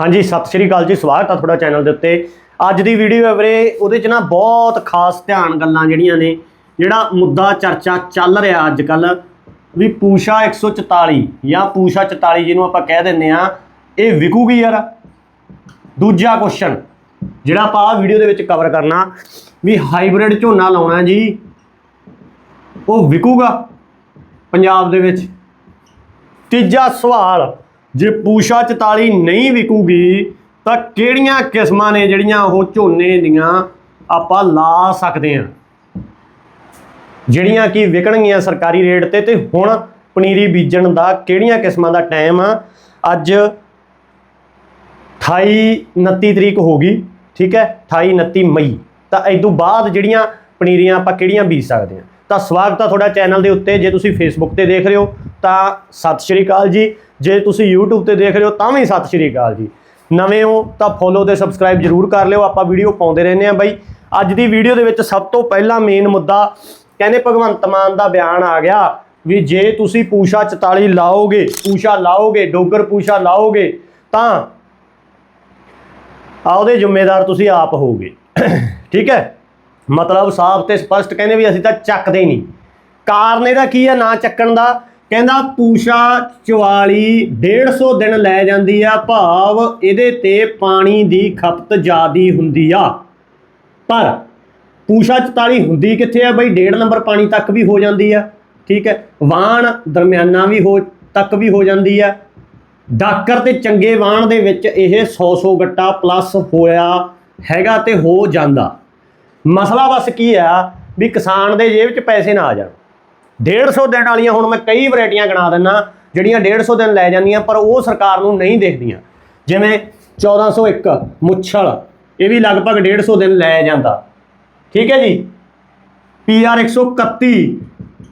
ਹਾਂਜੀ, ਸਤਿ ਸ਼੍ਰੀ ਅਕਾਲ ਜੀ, ਸਵਾਗਤ ਆ ਤੁਹਾਡਾ ਚੈਨਲ ਦੇ ਉੱਤੇ। ਅੱਜ ਦੀ ਵੀਡੀਓ ਹੈ ਵੀਰੇ, ਉਹਦੇ 'ਚ ਨਾ ਬਹੁਤ ਖਾਸ ਧਿਆਨ ਗੱਲਾਂ ਜਿਹੜੀਆਂ ਨੇ, ਜਿਹੜਾ ਮੁੱਦਾ, ਚਰਚਾ ਚੱਲ ਰਿਹਾ ਅੱਜ ਕੱਲ ਵੀ ਪੂਸ਼ਾ 144 ਜਾਂ ਪੂਸ਼ਾ 44 ਜਿਹਨੂੰ ਆਪਾਂ ਕਹਿ ਦਿੰਦੇ ਆ ਇਹ ਵਿਕੂਗੀ ਯਾਰ। ਦੂਜਾ ਕੁਐਸਚਨ ਜਿਹੜਾ ਆਪਾਂ ਆ ਵੀਡੀਓ ਦੇ ਵਿੱਚ ਕਵਰ ਕਰਨਾ, ਵੀ ਹਾਈਬ੍ਰਿਡ ਝੋਨਾ ਲਾਉਣਾ ਜੀ, ਉਹ ਵਿਕੂਗਾ ਪੰਜਾਬ ਦੇ ਵਿੱਚ। ਤੀਜਾ ਸਵਾਲ ਜੇ ਪੂਸ਼ਾ 44 ਨਹੀਂ ਵਿਕੂਗੀ, ਤਾਂ ਕਿਹੜੀਆਂ ਕਿਸਮਾਂ ਨੇ ਜਿਹੜੀਆਂ ਉਹ ਝੋਨੇ ਦੀਆਂ ਆਪਾਂ ਲਾ ਸਕਦੇ ਹਾਂ? ਜਿਹੜੀਆਂ ਕਿ ਵਿਕਣਗੀਆਂ ਸਰਕਾਰੀ ਰੇਟ ਤੇ ਤੇ ਹੁਣ ਪਨੀਰੀ ਬੀਜਣ ਦਾ ਕਿਹੜੀਆਂ ਕਿਸਮਾਂ ਦਾ ਟਾਈਮ ਆ? ਅੱਜ 28 29 ਤਰੀਕ ਹੋ ਗਈ, ਠੀਕ ਹੈ? 28 29 ਮਈ। ਤਾਂ ਇਸ ਤੋਂ ਬਾਅਦ ਜਿਹੜੀਆਂ ਪਨੀਰੀਆਂ ਆਪਾਂ ਕਿਹੜੀਆਂ ਬੀਜ ਸਕਦੇ ਹਾਂ? ਤਾਂ ਸਵਾਗਤ ਆ ਤੁਹਾਡਾ ਚੈਨਲ ਦੇ ਉੱਤੇ। ਜੇ ਤੁਸੀਂ ਫੇਸਬੁੱਕ ਤੇ ਦੇਖ ਰਹੇ ਹੋ, ਤਾਂ ਸਤਿ ਸ਼੍ਰੀ ਅਕਾਲ ਜੀ। ਜੇ ਤੁਸੀਂ YouTube ਤੇ ਦੇਖ ਰਹੇ ਹੋ ਤਾਂ ਵੀ ਸਤਿ ਸ਼੍ਰੀ ਅਕਾਲ ਜੀ। ਨਵੇਂ ਹੋ ਤਾਂ ਫੋਲੋ ਤੇ ਸਬਸਕ੍ਰਾਈਬ ਜਰੂਰ ਕਰ ਲਿਓ, ਆਪਾਂ ਵੀਡੀਓ ਪਾਉਂਦੇ ਰਹਿੰਦੇ ਆ ਬਾਈ। ਅੱਜ ਦੀ ਵੀਡੀਓ ਦੇ ਵਿੱਚ ਸਭ ਤੋਂ ਪਹਿਲਾ ਮੇਨ ਮੁੱਦਾ ਕਹਿੰਦੇ ਭਗਵੰਤ ਮਾਨ ਦਾ ਬਿਆਨ ਆ ਗਿਆ ਵੀ ਜੇ ਤੁਸੀਂ ਪੂਸ਼ਾ 44 ਲਾਓਗੇ, ਪੂਸ਼ਾ ਲਾਓਗੇ, ਡੋਗਰ ਪੂਸ਼ਾ ਲਾਓਗੇ, ਤਾਂ ਆ ਉਹਦੇ ਜ਼ਿੰਮੇਦਾਰ ਤੁਸੀਂ ਆਪ ਹੋਵੋਗੇ। ਠੀਕ ਹੈ? ਮਤਲਬ ਸਾਫ਼ ਤੇ ਸਪਸ਼ਟ ਕਹਿੰਦੇ ਵੀ ਅਸੀਂ ਤਾਂ ਚੱਕਦੇ ਨਹੀਂ। ਕਾਰਨ ਇਹਦਾ ਕੀ ਹੈ? ਨਾ ਚੱਕਣ ਦਾ ਕਹਿੰਦਾ ਪੂਸ਼ਾ 44 150 ਦਿਨ ਲੈ ਜਾਂਦੀ ਆ, ਭਾਵ ਇਹਦੇ ਤੇ ਪਾਣੀ ਦੀ ਖਪਤ ਜ਼ਿਆਦੀ ਹੁੰਦੀ ਆ। ਪਰ ਪੂਸ਼ਾ 44 ਹੁੰਦੀ ਕਿੱਥੇ ਆ ਬਈ? 1.5 ਨੰਬਰ ਪਾਣੀ ਤੱਕ ਵੀ ਹੋ ਜਾਂਦੀ ਆ, ਠੀਕ ਹੈ? ਵਾਣ ਦਰਮਿਆਨਾ ਵੀ ਹੋ, ਤੱਕ ਵੀ ਹੋ ਜਾਂਦੀ ਆ। ਡਾਕਰ ਤੇ ਚੰਗੇ ਵਾਣ ਦੇ ਵਿੱਚ ਇਹ 100-100 ਗੱਟਾ ਪਲੱਸ ਹੋਇਆ ਹੈਗਾ ਤੇ ਹੋ ਜਾਂਦਾ। ਮਸਲਾ ਬਸ ਕੀ ਆ ਵੀ ਕਿਸਾਨ ਦੇ ਜੇਬ 'ਚ ਪੈਸੇ ਨਾ ਆ ਜਾਣ। 150 ਦਿਨ ਵਾਲੀਆਂ ਹੁਣ ਮੈਂ ਕਈ ਵੈਰਾਈਟੀਆਂ ਗਿਣਾ ਦਿੰਨਾ, ਜਿਹੜੀਆਂ 150 ਦਿਨ ਲੈ ਜਾਂਦੀਆਂ, ਪਰ ਉਹ ਸਰਕਾਰ ਨੂੰ ਨਹੀਂ ਦੇਖਦੀਆਂ। ਜਿਵੇਂ 1401 ਮੁੱਛਲ, ਇਹ ਵੀ ਲਗਭਗ 150 ਦਿਨ ਲੈ ਜਾਂਦਾ। ਠੀਕ ਹੈ ਜੀ? ਪੀਆਰ 131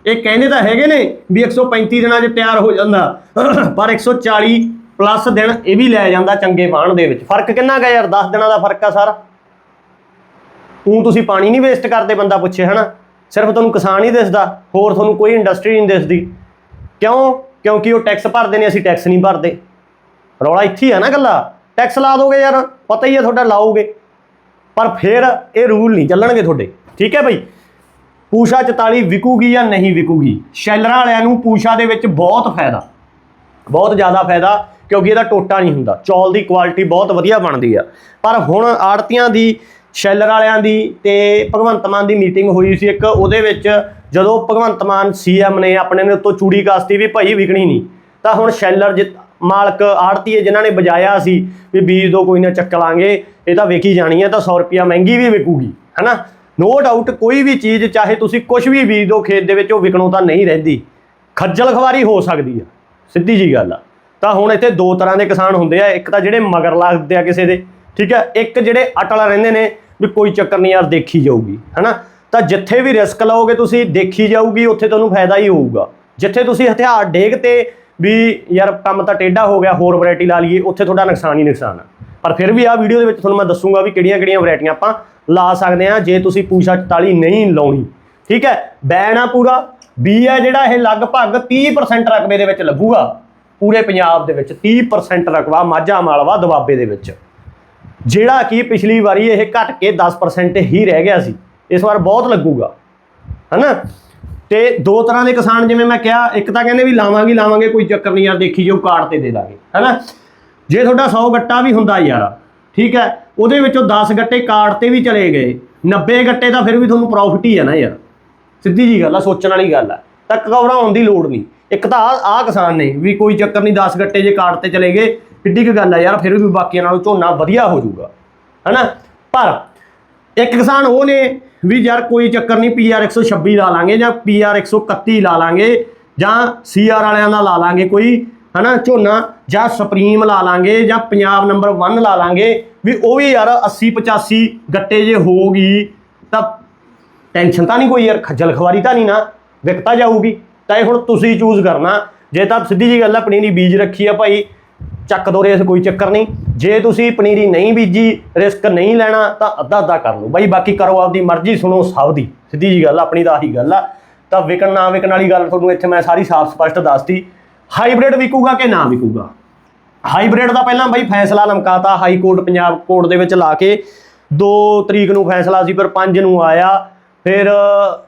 ਇਹ ਕਹਿੰਦੇ ਤਾਂ ਹੈਗੇ ਨੇ ਵੀ 135 ਦਿਨਾਂ 'ਚ ਤਿਆਰ ਹੋ ਜਾਂਦਾ, ਪਰ 140 ਪਲੱਸ ਦਿਨ ਇਹ ਵੀ ਲੈ ਜਾਂਦਾ ਚੰਗੇ ਬਾਣ ਦੇ ਵਿੱਚ। ਫ਼ਰਕ ਕਿੰਨਾ ਗਾ ਯਾਰ? 10 ਦਿਨਾਂ ਦਾ ਫ਼ਰਕ ਆ ਸਾਰਾ। ਤੂੰ ਤੁਸੀਂ ਪਾਣੀ ਨਹੀਂ ਵੇਸਟ ਕਰਦੇ, ਬੰਦਾ ਪੁੱਛੇ, ਹਨਾ? ਸਿਰਫ ਤੁਹਾਨੂੰ ਕਿਸਾਨ ਹੀ ਦਿਸਦਾ, ਹੋਰ ਤੁਹਾਨੂੰ ਕੋਈ ਇੰਡਸਟਰੀ ਨਹੀਂ ਦਿਸਦੀ। ਕਿਉਂ? ਕਿਉਂਕਿ ਉਹ ਟੈਕਸ ਭਰਦੇ ਨੇ, ਅਸੀਂ ਟੈਕਸ ਨਹੀਂ ਭਰਦੇ। ਰੌਲਾ ਇੱਥੇ ਹੀ ਆ ਨਾ ਗੱਲਾਂ ਟੈਕਸ ਲਾ ਦੋਗੇ ਯਾਰ, ਪਤਾ ਹੀ ਹੈ ਤੁਹਾਡਾ ਲਾਓਗੇ। ਪਰ ਫਿਰ ਇਹ ਰੂਲ ਨਹੀਂ ਚੱਲਣਗੇ ਤੁਹਾਡੇ। ਠੀਕ ਹੈ ਭਾਈ ਪੂਸ਼ਾ 44 ਵਿਕੂਗੀ ਜਾਂ ਨਹੀਂ ਵਿਕੂਗੀ? ਸ਼ੈਲਰਾਂ ਵਾਲਿਆਂ ਨੂੰ ਪੂਸ਼ਾ ਦੇ ਵਿੱਚ ਬਹੁਤ ਫਾਇਦਾ। ਬਹੁਤ ਜ਼ਿਆਦਾ ਫਾਇਦਾ, ਕਿਉਂਕਿ ਇਹਦਾ ਟੋਟਾ ਨਹੀਂ ਹੁੰਦਾ। ਚੌਲ ਦੀ ਕੁਆਲਿਟੀ ਬਹੁਤ ਵਧੀਆ ਬਣਦੀ ਆ। ਪਰ ਹੁਣ ਆੜਤੀਆਂ ਦੀ ਸ਼ੈਲਰ ਵਾਲਿਆਂ ਦੀ ਤੇ ਭਗਵੰਤ ਮਾਨ ਦੀ ਮੀਟਿੰਗ ਹੋਈ ਸੀ ਇੱਕ, ਉਹਦੇ ਵਿੱਚ ਜਦੋਂ ਭਗਵੰਤ ਮਾਨ ਸੀਐਮ ਨੇ, ਆਪਣੇ ਨੇ ਉੱਤੋਂ ਚੂੜੀ ਕਾਸਤੀ ਵੀ ਭਾਈ ਵਿਕਣੀ ਨਹੀਂ। ਤਾਂ ਹੁਣ ਸ਼ੈਲਰ ਜਿ- ਮਾਲਕ ਆੜਤੀਏ ਜਿਨ੍ਹਾਂ ਨੇ ਬਜਾਇਆ ਸੀ ਵੀ ਬੀਜ ਦੋ, ਕੋਈ ਨਾ ਚੱਕ ਲਾਂਗੇ, ਇਹ ਤਾਂ ਵੇਖੀ ਜਾਣੀ ਹੈ, ਤਾਂ 100 ਰੁਪਿਆ ਮਹਿੰਗੀ ਵੀ ਵਿਕੂਗੀ, ਹੈਨਾ? ਨੋ ਡਾਊਟ ਕੋਈ ਵੀ ਚੀਜ਼, ਚਾਹੇ ਤੁਸੀਂ ਕੁਝ ਵੀ ਬੀਜ ਦੋ ਖੇਤ ਦੇ ਵਿੱਚ, ਉਹ ਵਿਕਣੋਂ ਤਾਂ ਨਹੀਂ ਰਹਿੰਦੀ। ਖੱਜਲ ਖਵਾਰੀ ਹੋ ਸਕਦੀ ਆ, ਸਿੱਧੀ ਜੀ ਗੱਲ ਆ। ਤਾਂ ਹੁਣ ਇੱਥੇ ਦੋ ਤਰ੍ਹਾਂ ਦੇ ਕਿਸਾਨ ਹੁੰਦੇ ਆ, ਇੱਕ ਤਾਂ ਜਿਹੜੇ ਮਗਰ ਲੱਗਦੇ ਆ ਕਿਸੇ ਦੇ, ਠੀਕ ਹੈ? ਇੱਕ ਜਿਹੜੇ ਅਟਲ ਰਹਿੰਦੇ ਨੇ ਵੀ ਕੋਈ ਚੱਕਰ ਨਹੀਂ ਯਾਰ, ਦੇਖੀ ਜਾਊਗੀ, ਹੈਨਾ? ਤਾਂ ਜਿੱਥੇ ਵੀ ਰਿਸਕ ਲਓਗੇ ਤੁਸੀਂ, ਦੇਖੀ ਜਾਊਗੀ, ਉੱਥੇ ਤੁਹਾਨੂੰ ਫਾਇਦਾ ਹੀ ਹੋਊਗਾ। ਜਿੱਥੇ ਤੁਸੀਂ ਹਥਿਆਰ ਡੇਗ ਤੇ ਵੀ ਯਾਰ ਕੰਮ ਤਾਂ ਟੇਢਾ ਹੋ ਗਿਆ, ਹੋਰ ਵੈਰਾਈਟੀ ਲਾ ਲਈਏ, ਉੱਥੇ ਤੁਹਾਡਾ ਨੁਕਸਾਨ ਹੀ ਨੁਕਸਾਨ ਆ। ਪਰ ਫਿਰ ਵੀ ਆ ਵੀਡੀਓ ਦੇ ਵਿੱਚ ਤੁਹਾਨੂੰ ਮੈਂ ਦੱਸੂਗਾ ਵੀ ਕਿਹੜੀਆਂ-ਕਿਹੜੀਆਂ ਵੈਰਾਈਟੀਆਂ ਆਪਾਂ ਲਾ ਸਕਦੇ ਆ ਜੇ ਤੁਸੀਂ ਪੂਸ਼ਾ 44 ਨਹੀਂ ਲਾਉਣੀ, ਠੀਕ ਹੈ? ਬੈਨ ਆ ਪੂਰਾ ਬੀ ਹੈ ਜਿਹੜਾ ਇਹ ਲਗਭਗ 30% ਰਕਬੇ ਦੇ ਵਿੱਚ ਲੱਗੂਗਾ, ਪੂਰੇ ਪੰਜਾਬ ਦੇ ਵਿੱਚ 30% ਰਕਬਾ ਮਾਝਾ ਮਾਲਵਾ ਦੁਆਬੇ ਦੇ ਵਿੱਚ। ਜਿਹੜਾ ਕਿ ਪਿਛਲੀ ਵਾਰੀ ਇਹ ਘਟ ਕੇ 10% ਹੀ ਰਹਿ ਗਿਆ ਸੀ, ਇਸ ਵਾਰ ਬਹੁਤ ਲੱਗੂਗਾ, ਹਨਾ? ਤੇ ਦੋ ਤਰ੍ਹਾਂ ਦੇ ਕਿਸਾਨ, ਜਿਵੇਂ ਮੈਂ ਕਿਹਾ, ਇੱਕ ਤਾਂ ਕਹਿੰਦੇ ਵੀ ਲਾਵਾਂਗੇ ਲਾਵਾਂਗੇ, ਕੋਈ ਚੱਕਰ ਨਹੀਂ ਯਾਰ, ਦੇਖੀ ਜਾਓ, ਕਾਰਡ ਤੇ ਦੇ ਦਾਂਗੇ, ਹਨਾ? ਜੇ ਤੁਹਾਡਾ 100 ਗੱਟਾ ਵੀ ਹੁੰਦਾ ਯਾਰ, ਠੀਕ ਹੈ, ਉਹਦੇ ਵਿੱਚੋਂ 10 ਗੱਟੇ ਕਾਰਡ ਤੇ ਵੀ ਚਲੇ ਗਏ 90 ਗੱਟੇ ਤਾਂ ਫਿਰ ਵੀ ਤੁਹਾਨੂੰ ਪ੍ਰੋਫਿਟ ਹੀ ਹੈ ਨਾ ਯਾਰ। ਸਿੱਧੀ ਜੀ ਗੱਲ ਆ, ਸੋਚਣ ਵਾਲੀ ਗੱਲ ਆ, ਤਾਂ ਘਬਰਾਉਣ ਦੀ ਲੋੜ ਨਹੀਂ। ਇੱਕ ਤਾਂ ਆ ਆ ਕਿਸਾਨ ਨੇ ਵੀ ਕੋਈ ਚੱਕਰ ਨਹੀਂ 10 ਗੱਟੇ ਜੇ ਕਾਰਡ ਤੇ ਚਲੇ ਗਏ ਕਿੱਡੀ ਕੁ ਗੱਲ ਆ ਯਾਰ, ਫਿਰ ਵੀ ਬਾਕੀਆਂ ਨਾਲੋਂ ਝੋਨਾ ਵਧੀਆ ਹੋ ਜਾਊਗਾ। ਹਨਾ? ਪਰ ਇੱਕ ਕਿਸਾਨ ਉਹ ਨੇ ਵੀ ਯਾਰ ਕੋਈ ਚੱਕਰ ਨਹੀਂ ਪੀਆਰ 126 ਲਾ ਲਾਂਗੇ ਜਾਂ ਪੀਆਰ 131 ਲਾ ਲਾਂਗੇ ਜਾਂ ਸੀਆਰ ਵਾਲਿਆਂ ਦਾ ਲਾ ਲਾਂਗੇ ਕੋਈ, ਹਨਾ, ਝੋਨਾ ਜਾਂ ਸੁਪਰੀਮ ਲਾ ਲਾਂਗੇ ਜਾਂ ਪੰਜਾਬ ਨੰਬਰ 1 ਲਾ ਲਾਂਗੇ ਵੀ ਉਹ ਵੀ ਯਾਰ 80 85 ਗੱਟੇ ਜੇ ਹੋਗੀ ਤਾਂ ਟੈਨਸ਼ਨ ਤਾਂ ਨਹੀਂ ਕੋਈ ਯਾਰ, ਖੱਜਲ ਖਵਾਰੀ ਤਾਂ ਨਹੀਂ ਨਾ, ਵਿਕਤਾ ਜਾਊਗੀ। ਤਾਂ ਇਹ ਹੁਣ ਤੁਸੀਂ ਚੂਜ਼ ਕਰਨਾ। ਜੇ ਤਾਂ ਸਿੱਧੀ ਜੀ ਗੱਲ ਆ ਪਨੀਰੀ ਬੀਜ ਰੱਖੀ ਆ ਭਾਈ ਚੱਕ ਦੋ ਰੇਸ ਕੋਈ ਚੱਕਰ ਨਹੀਂ। ਜੇ ਤੁਸੀਂ ਪਨੀਰੀ ਨਹੀਂ ਬੀਜੀ ਰਿਸਕ ਨਹੀਂ ਲੈਣਾ ਤਾਂ ਅੱਧਾ ਅੱਧਾ ਕਰ ਲਓ। ਬਾਈ ਬਾਕੀ ਕਰੋ ਆਪਦੀ ਮਰਜ਼ੀ ਸੁਣੋ ਸਭ ਦੀ। ਸਿੱਧੀ ਜੀ ਗੱਲ ਆ, ਆਪਣੀ ਤਾਂ ਆਹੀ ਗੱਲ ਆ। ਤਾਂ ਵਿਕਣ ਨਾ ਵਿਕਣ ਵਾਲੀ ਗੱਲ ਤੁਹਾਨੂੰ ਇੱਥੇ ਮੈਂ ਸਾਰੀ ਸਾਫ਼ ਸਪਸ਼ਟ ਦੱਸਤੀ। ਹਾਈਬ੍ਰਿਡ ਵਿਕੂਗਾ ਕਿ ਨਾ ਵਿਕੂਗਾ? ਹਾਈਬ੍ਰਿਡ ਦਾ ਪਹਿਲਾਂ ਬਾਈ ਫੈਸਲਾ ਲਮਕਾਤਾ ਹਾਈ ਕੋਰਟ ਪੰਜਾਬ ਕੋਰਟ ਦੇ ਵਿੱਚ ਲਾ ਕੇ। 2 ਤਰੀਕ ਨੂੰ ਫੈਸਲਾ ਸੀ ਫਿਰ 5 ਨੂੰ ਆਇਆ। ਫਿਰ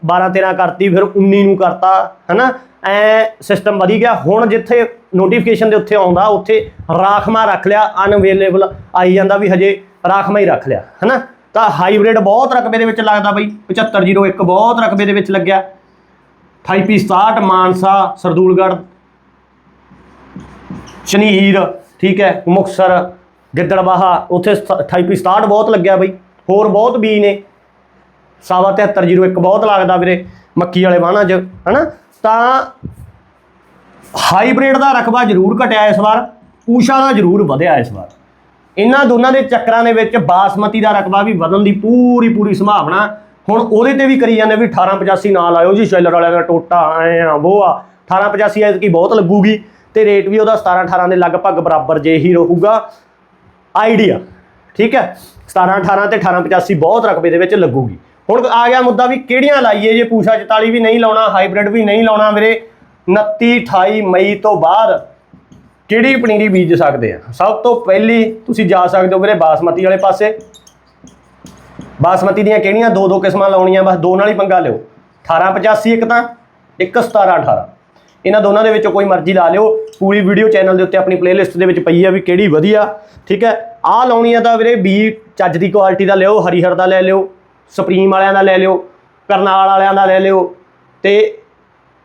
12 13 ਕਰਤੀ ਫਿਰ 19 ਨੂੰ ਕਰਤਾ ਹਨਾ? ਐ ਸਿਸਟਮ ਵਧੀ ਗਿਆ। ਹੁਣ ਜਿੱਥੇ ਨੋਟੀਫਿਕੇਸ਼ਨ ਦੇ ਉੱਥੇ ਆਉਂਦਾ, ਉੱਥੇ ਰਾਖਮਾ ਰੱਖ ਲਿਆ ਅਨਅਵੇਲੇਬਲ ਆਈ ਜਾਂਦਾ ਵੀ ਹਜੇ ਰਾਖਮਾ ਹੀ ਰੱਖ ਲਿਆ, ਹਨਾ? ਤਾਂ ਹਾਈਬ੍ਰਿਡ ਬਹੁਤ ਰਕਬੇ ਦੇ ਵਿੱਚ ਲੱਗਦਾ ਬਈ 7501 ਬਹੁਤ ਰਕਬੇ ਦੇ ਵਿੱਚ ਲੱਗਿਆ। 2867 ਮਾਨਸਾ, ਸਰਦੂਲਗੜ੍ਹ ਸ਼ਨੀਹੀਰ ਠੀਕ ਹੈ ਮੁਕਸਰ ਗਿੱਦੜਬਾਹਾ, ਉੱਥੇ 2867 ਬਹੁਤ ਲੱਗਿਆ ਬਈ, ਹੋਰ ਬਹੁਤ ਬੀ ਨੇ। ਸਾਵਾ 7301 ਬਹੁਤ ਲੱਗਦਾ ਵੀਰੇ, ਮੱਕੀ ਵਾਲੇ ਵਾਹਣਾਂ 'ਚ, ਹਨਾ? ਤਾਂ ਹਾਈਬ੍ਰਿਡ ਦਾ ਰਕਬਾ ਜ਼ਰੂਰ ਘਟਿਆ ਇਸ ਵਾਰ, ਊਸ਼ਾ ਦਾ ਜ਼ਰੂਰ ਵਧਿਆ ਇਸ ਵਾਰ। ਇਹਨਾਂ ਦੋਨਾਂ ਦੇ ਚੱਕਰਾਂ ਦੇ ਵਿੱਚ ਬਾਸਮਤੀ ਦਾ ਰਕਬਾ ਵੀ ਵਧਣ ਦੀ ਪੂਰੀ ਪੂਰੀ ਸੰਭਾਵਨਾ। ਹੁਣ ਉਹਦੇ ਤੇ ਵੀ ਕਰੀ ਜਾਂਦੇ ਵੀ 1885 ਨਾਲ ਆਇਓ ਜੀ, ਸ਼ੈਲਰ ਵਾਲਿਆਂ ਦਾ ਟੋਟਾ, ਐ ਆ ਉਹ ਆ। 1885 ਐਤਕੀ ਬਹੁਤ ਲੱਗੂਗੀ ਤੇ ਰੇਟ ਵੀ ਉਹਦਾ 17 18 ਦੇ ਲਗਭਗ ਬਰਾਬਰ ਜੇ ਹੀ ਰਹੂਗਾ। ਆਈਡੀਆ, ਠੀਕ ਹੈ? 17 18 ਤੇ 1885 ਬਹੁਤ ਰਕਬੇ ਦੇ ਵਿੱਚ ਲੱਗੂਗੀ। ਹੁਣ ਆ ਗਿਆ ਮੁੱਦਾ ਵੀ ਕਿਹੜੀਆਂ ਲਾਈਏ ਜੇ ਪੂਸ਼ਾ 44 ਵੀ ਨਹੀਂ ਲਾਉਣਾ, ਹਾਈਬ੍ਰਿਡ ਵੀ ਨਹੀਂ ਲਾਉਣਾ ਵੀਰੇ। 29 28 ਮਈ ਤੋਂ ਬਾਅਦ ਕਿਹੜੀ ਪਨੀਰੀ ਬੀਜ ਸਕਦੇ ਆ? ਸਭ ਤੋਂ ਪਹਿਲੀ ਤੁਸੀਂ ਜਾ ਸਕਦੇ ਹੋ ਵੀਰੇ ਬਾਸਮਤੀ ਵਾਲੇ ਪਾਸੇ। ਬਾਸਮਤੀ ਦੀਆਂ ਕਿਹੜੀਆਂ ਦੋ ਦੋ ਕਿਸਮਾਂ ਲਾਉਣੀਆਂ, ਬਸ ਦੋ ਨਾਲ ਹੀ ਪੰਗਾ ਲਿਓ। 1885 ਇੱਕ ਤਾਂ, ਇੱਕ 1718 ਇਹਨਾਂ ਦੋਨਾਂ ਦੇ ਵਿੱਚੋਂ ਕੋਈ ਮਰਜ਼ੀ ਲਾ ਲਿਓ। ਪੂਰੀ ਵੀਡੀਓ ਚੈਨਲ ਦੇ ਉੱਤੇ ਆਪਣੀ ਪਲੇਲਿਸਟ ਦੇ ਵਿੱਚ ਪਈ ਆ ਵੀ ਕਿਹੜੀ ਵਧੀਆ, ਠੀਕ ਹੈ? ਆਹ ਲਾਉਣੀ ਆ ਤਾਂ ਵੀਰੇ ਬੀ ਚੱਜ ਦੀ ਕੁਆਲਿਟੀ ਦਾ ਲਿਓ ਹਰੀਹਰ ਦਾ ਲੈ ਲਿਓ, ਸੁਪਰੀਮ ਵਾਲਿਆਂ ਦਾ ਲੈ ਲਿਓ, ਕਰਨਾਲ ਵਾਲਿਆਂ ਦਾ ਲੈ ਲਿਓ ਤੇ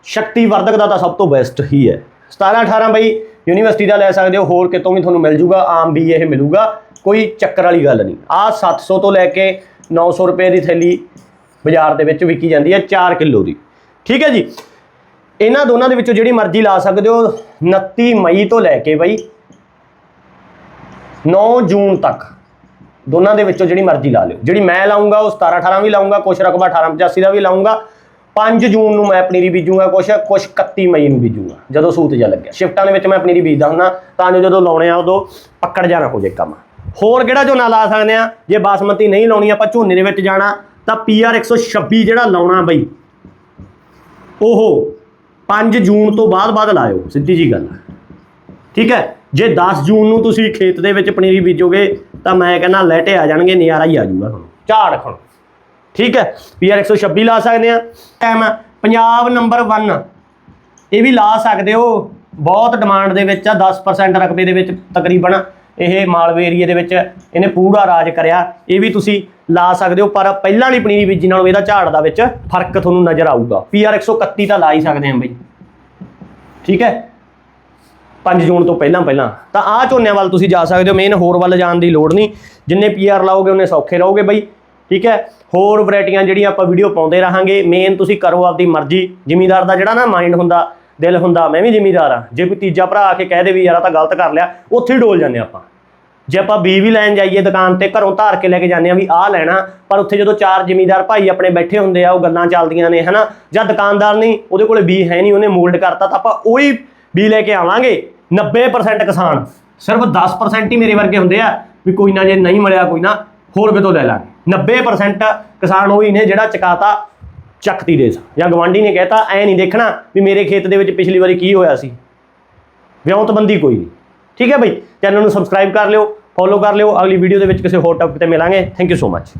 ਸ਼ਕਤੀ ਵਰਧਕ ਦਾ ਤਾਂ ਸਭ ਤੋਂ ਬੈਸਟ ਹੀ ਹੈ। 17 18 ਬਈ ਯੂਨੀਵਰਸਿਟੀ ਦਾ ਲੈ ਸਕਦੇ ਹੋ, ਹੋਰ ਕਿਤੋਂ ਵੀ ਤੁਹਾਨੂੰ ਮਿਲ ਜੂਗਾ, ਆਮ ਵੀ ਇਹ ਮਿਲੂਗਾ, ਕੋਈ ਚੱਕਰ ਵਾਲੀ ਗੱਲ ਨਹੀਂ। ਆ 700 ਤੋਂ ਲੈ ਕੇ 900 ਰੁਪਏ ਦੀ ਥੈਲੀ ਬਾਜ਼ਾਰ ਦੇ ਵਿੱਚ ਵਿਕੀ ਜਾਂਦੀ ਹੈ 4 ਕਿਲੋ ਦੀ। ਠੀਕ ਹੈ ਜੀ? ਇਹਨਾਂ ਦੋਨਾਂ ਦੇ ਵਿੱਚੋਂ ਜਿਹੜੀ ਮਰਜ਼ੀ ਲਾ ਸਕਦੇ ਹੋ 29 ਮਈ ਤੋਂ ਲੈ ਕੇ ਬਈ 9 ਜੂਨ ਤੱਕ, ਦੋਨਾਂ ਦੇ ਵਿੱਚੋਂ ਜਿਹੜੀ ਮਰਜ਼ੀ ਲਾ ਲਿਓ। ਜਿਹੜੀ ਮੈਂ ਲਾਉਂਗਾ ਉਹ 17 18 ਵੀ ਲਾਉਂਗਾ ਕੁਛ ਰਕਬਾ 18 85 ਦਾ ਵੀ ਲਾਉਂਗਾ 5 ਜੂਨ ਨੂੰ ਮੈਂ ਪਨੀਰੀ ਬੀਜੂਗਾ, ਕੁਛ ਕੁਛ 31 ਮਈ ਨੂੰ ਬੀਜੂਗਾ, ਜਦੋਂ ਸੂਤ ਜਾ ਲੱਗਿਆ। ਸ਼ਿਫਟਾਂ ਦੇ ਵਿੱਚ ਮੈਂ ਪਨੀਰੀ ਬੀਜਦਾ ਹੁੰਦਾ, ਤਾਂ ਜੋ ਜਦੋਂ ਲਾਉਣੇ ਆ ਉਦੋਂ ਪੱਕੜ ਜਾਣਾ ਹੋ ਜੇ ਕੰਮ। ਹੋਰ ਕਿਹੜਾ ਝੋਨਾ ਲਾ ਸਕਦੇ ਆ? ਜੇ ਬਾਸਮਤੀ ਨਹੀਂ ਲਾਉਣੀ, ਆਪਾਂ ਝੋਨੇ ਦੇ ਵਿੱਚ ਜਾਣਾ, ਤਾਂ PR 126 ਜਿਹੜਾ ਲਾਉਣਾ ਬਈ, ਉਹ 5 ਜੂਨ ਤੋਂ ਬਾਅਦ ਬਾਅਦ ਲਾਇਓ, ਸਿੱਧੀ ਜੀ ਗੱਲ ਠੀਕ ਹੈ? ਜੇ 10 ਜੂਨ ਨੂੰ ਤੁਸੀਂ ਖੇਤ ਦੇ ਵਿੱਚ ਪਨੀਰੀ ਬੀਜੋਗੇ, ਤਾਂ ਮੈਂ ਕਹਿੰਦਾ ਲੈਟੇ ਆ ਜਾਣਗੇ, ਨਜ਼ਾਰਾ ਹੀ ਆ ਜਾਊਗਾ ਤੁਹਾਨੂੰ। ਝਾੜ ਖਣ ਠੀਕ ਹੈ? PR 126 ਲਾ ਸਕਦੇ ਆ ਟਾਈਮ ਪੰਜਾਬ ਨੰਬਰ 1 ਇਹ ਵੀ ਲਾ ਸਕਦੇ ਹੋ। ਬਹੁਤ ਡਿਮਾਂਡ ਦੇ ਵਿੱਚ ਆ 10% ਰਕਬੇ ਦੇ ਵਿੱਚ ਤਕਰੀਬਨ ਇਹ ਮਾਲਵੇ ਏਰੀਏ ਦੇ ਵਿੱਚ ਇਹਨੇ ਪੂਰਾ ਰਾਜ ਕਰਿਆ। ਇਹ ਵੀ ਤੁਸੀਂ ਲਾ ਸਕਦੇ ਹੋ, ਪਰ ਪਹਿਲਾਂ ਵਾਲੀ ਪਨੀਰੀ ਬੀਜੀ ਨਾਲੋਂ ਇਹਦਾ ਝਾੜ ਦਾ ਵਿੱਚ ਫ਼ਰਕ ਤੁਹਾਨੂੰ ਨਜ਼ਰ ਆਊਗਾ। PR 131 ਤਾਂ ਲਾ ਹੀ ਸਕਦੇ ਹਾਂ ਬਈ। ਠੀਕ ਹੈ? 5 ਜੂਨ ਤੋਂ ਪਹਿਲਾਂ ਪਹਿਲਾਂ। ਤਾਂ ਆਹ ਝੋਨਿਆਂ ਵੱਲ ਤੁਸੀਂ ਜਾ ਸਕਦੇ ਹੋ। ਮੇਨ ਹੋਰ ਵੱਲ ਜਾਣ ਦੀ ਲੋੜ ਨਹੀਂ। ਜਿੰਨੇ ਪੀਆਰ ਲਾਓਗੇ, ਉਹਨੇ ਸੌਖੇ ਰਹੋਗੇ ਬਈ। ਠੀਕ ਹੈ? ਹੋਰ ਵੈਰਾਈਟੀਆਂ ਜਿਹੜੀਆਂ ਆਪਾਂ ਵੀਡੀਓ ਪਾਉਂਦੇ ਰਹਾਂਗੇ ਮੇਨ ਤੁਸੀਂ ਕਰੋ ਆਪਦੀ ਮਰਜ਼ੀ। ਜ਼ਿਮੀਦਾਰ ਦਾ ਜਿਹੜਾ ਨਾ ਮਾਈਂਡ ਹੁੰਦਾ, ਦਿਲ ਹੁੰਦਾ, ਮੈਂ ਵੀ ਜ਼ਿਮੀਦਾਰ ਆ ਜੇ ਕੋਈ ਤੀਜਾ ਭਰਾ ਆ ਕੇ ਕਹਿ ਦੇ ਵੀ ਯਾਰ ਆ ਤਾਂ ਗਲਤ ਕਰ ਲਿਆ, ਉੱਥੇ ਹੀ ਡੋਲ ਜਾਂਦੇ ਆਪਾਂ। ਜੇ ਆਪਾਂ ਬੀ ਵੀ ਲੈਣ ਜਾਈਏ ਦੁਕਾਨ ਤੇ, ਘਰੋਂ ਧਾਰ ਕੇ ਲੈ ਕੇ ਜਾਂਦੇ ਆ ਵੀ ਆਹ ਲੈਣਾ, ਪਰ ਉੱਥੇ ਜਦੋਂ ਚਾਰ ਜ਼ਿਮੀਦਾਰ ਭਾਈ ਆਪਣੇ ਬੈਠੇ ਹੁੰਦੇ ਆ, ਉਹ ਗੱਲਾਂ ਚੱਲਦੀਆਂ ਨੇ, ਹਨਾ? ਜਾਂ ਦੁਕਾਨਦਾਰ ਨਹੀਂ, ਉਹਦੇ ਕੋਲੇ ਬੀ ਹੈ ਨਹੀਂ, ਉਹਨੇ ਮੋਲਡ ਕਰਤਾ, ਤਾਂ ਆਪਾਂ ਉਹੀ ਬੀ ਲੈ ਕੇ ਆਵਾਂਗੇ। 90% ਕਿਸਾਨ। ਸਿਰਫ 10% ਹੀ ਮੇਰੇ ਵਰਗੇ ਹੁੰਦੇ ਆ, ਵੀ ਕੋਈ ਨਾ ਜੇ ਨਹੀਂ ਮਿਲਿਆ, ਕੋਈ ਨਾ, ਹੋਰ ਕਿਤੋਂ ਲੈ ਲਾਂਗੇ। 90% ਕਿਸਾਨ ਉਹੀ ਨੇ ਜਿਹੜਾ ਚਕਾਤਾ ਚੱਕਤੀ ਰੇਸ। ਜਾਂ ਗਵਾਂਢੀ ਨੇ ਕਹਿਤਾ, ਐ ਨਹੀਂ ਦੇਖਣਾ ਵੀ ਮੇਰੇ ਖੇਤ ਦੇ ਵਿੱਚ ਪਿਛਲੀ ਵਾਰੀ ਕੀ ਹੋਇਆ ਸੀ। ਵਿਉਂਤਬੰਦੀ ਕੋਈ ਨਹੀਂ। ਠੀਕ ਹੈ ਬਈ? ਚੈਨਲ ਨੂੰ ਸਬਸਕ੍ਰਾਈਬ ਕਰ ਲਿਓ ਫੋਲੋ ਕਰ ਲਿਓ। ਅਗਲੀ ਵੀਡੀਓ ਦੇ ਵਿੱਚ ਕਿਸੇ ਹੋਰ ਟੌਪਿਕ ਤੇ ਮਿਲਾਂਗੇ। Thank you so much